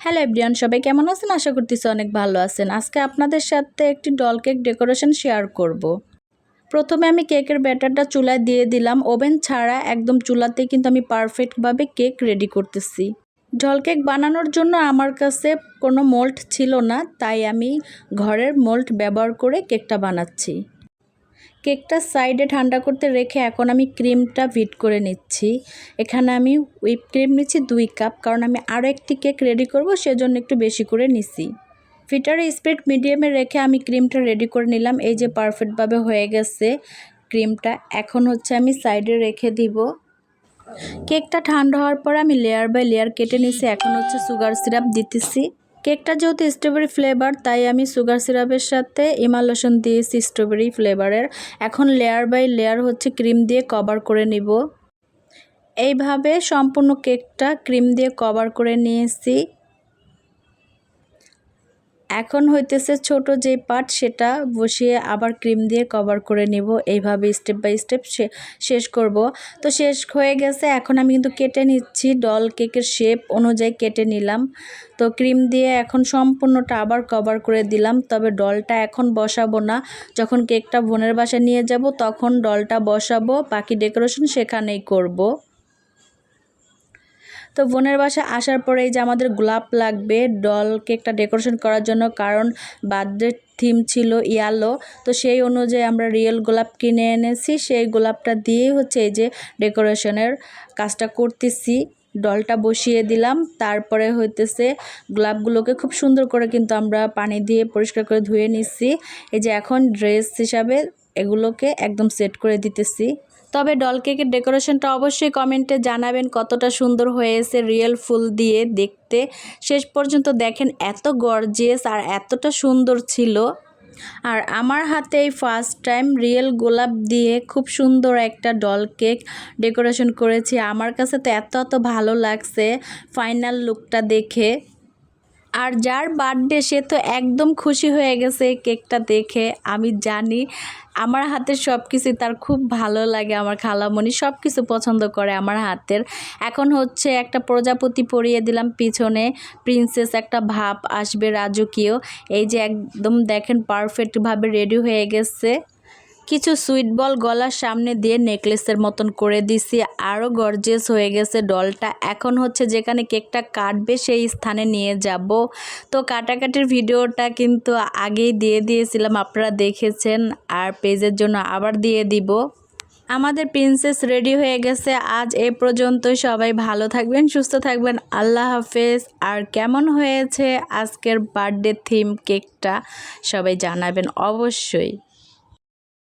Hello everyone সবাই কেমন আছেন? আশা করতেছি অনেক ভালো আছেন। আজকে আপনাদের সাথে একটি ডল কেক ডেকোরেশন শেয়ার করব। প্রথমে আমি কেকের ব্যাটারটা চুলায় দিয়ে দিলাম। ওভেন ছাড়া একদম চুলাতে কিন্তু আমি পারফেক্টভাবে কেক রেডি করতেছি। ডল কেক বানানোর জন্য আমার কাছে কোনো মোল্ড ছিল না, তাই আমি ঘরের মোল্ড ব্যবহার করে কেকটা বানাচ্ছি। কেকটা সাইডে ঠান্ডা করতে রেখে এখন আমি ক্রিমটা ভিট করে নিচ্ছি। এখানে আমি হুইপ ক্রিম নিচ্ছি দুই কাপ, কারণ আমি আরও একটি কেক রেডি করব, সেজন্য একটু বেশি করে নিছি। ফিটারে স্পিড মিডিয়ামে রেখে আমি ক্রিমটা রেডি করে নিলাম, এই যে পারফেক্টভাবে হয়ে গেছে ক্রিমটা। এখন হচ্ছে আমি সাইডে রেখে দিব। কেকটা ঠান্ডা হওয়ার পর আমি লেয়ার বাই লেয়ার কেটে নিছি, এখন হচ্ছে সুগার সিরাপ দিতেছি। কেকটা যেহেতু স্ট্রবেরি ফ্লেভার তাই আমি সুগার সিরাপের সাথে ইমালোশন দিয়েছি স্ট্রবেরি ফ্লেভারের এখন লেয়ার বাই লেয়ার হচ্ছে ক্রিম দিয়ে কভার করে নিব। এইভাবে সম্পূর্ণ কেকটা ক্রিম দিয়ে কভার করে নিয়েছি। এখন হইতেছে ছোট যে পার্ট সেটা বসিয়ে আবার ক্রিম দিয়ে কভার করে নিব। এইভাবে স্টেপ বাই স্টেপ শেষ করব। তো শেষ হয়ে গেছে। এখন আমি কিন্তু কেটে নিচ্ছি। ডল কেকের শেপ অনুযায়ী কেটে নিলাম। তো ক্রিম দিয়ে এখন সম্পূর্ণটা আবার কভার করে দিলাম। তবে ডলটা এখন বসাবো না। যখন কেকটা বোনের বাসায় নিয়ে যাব, তখন ডলটা বসাবো। বাকি ডেকোরেশন সেখানেই করব। তো বোনের বাসা আসার পরে এই যে আমাদের গোলাপ লাগবে ডল কেকটা ডেকোরেশন করার জন্য, কারণ বার্থডে থিম ছিল ইয়ালো। তো সেই অনুযায়ী আমরা রিয়েল গোলাপ কিনে এনেছি, সেই গোলাপটা দিয়েই হচ্ছে এই যে ডেকোরেশনের কাজটা করতেছি। ডলটা বসিয়ে দিলাম, তারপরে হইতেছে গোলাপগুলোকে খুব সুন্দর করে কিন্তু আমরা পানি দিয়ে পরিষ্কার করে ধুয়ে নিচ্ছি এই যে এখন ড্রেস হিসাবে এগুলোকে একদম সেট করে দিতেছি। তবে ডল কেকের ডেকোরেশনটা অবশ্যই কমেন্টে জানাবেন কতটা সুন্দর হয়েছে রিয়েল ফুল দিয়ে দেখতে। শেষ পর্যন্ত দেখেন এত গর্জিয়াস আর এতটা সুন্দর ছিল। আর আমার হাতে এই ফার্স্ট টাইম রিয়েল গোলাপ দিয়ে খুব সুন্দর একটা ডল কেক ডেকোরেশন করেছি। আমার কাছে তো এত এত ভালো লাগছে ফাইনাল লুকটা দেখে। আর যার বার্থডে সে তো একদম খুশি হয়ে গেছে কেকটা দেখে। আমি জানি আমার হাতের সব কিছুই তার খুব ভালো লাগে, আমার খালামণি সব কিছু পছন্দ করে আমার হাতের। এখন হচ্ছে একটা প্রজাপতি পরিয়ে দিলাম, পিছনে প্রিন্সেস একটা ভাব আসবে রাজকীয়। এই যে একদম দেখেন পারফেক্টভাবে রেডি হয়ে গেছে। কিছু সুইট বল গলার সামনে দিয়ে নেকলেসের মতন করে দিছি। আরও গর্জেস হয়ে গেছে ডলটা। এখন হচ্ছে যেখানে কেকটা কাটবে সেই স্থানে নিয়ে যাব। তো কাটাকাটির ভিডিওটা কিন্তু আগেই দিয়ে দিয়েছিলাম, আপনারা দেখেছেন। আর পেজের জন্য আবার দিয়ে দিব। আমাদের প্রিন্সেস রেডি হয়ে গেছে। আজ এ পর্যন্তই সবাই ভালো থাকবেন, সুস্থ থাকবেন। আল্লাহ হাফেজ। আর কেমন হয়েছে আজকের বার্থডে থিম কেকটা সবাই জানাবেন অবশ্যই।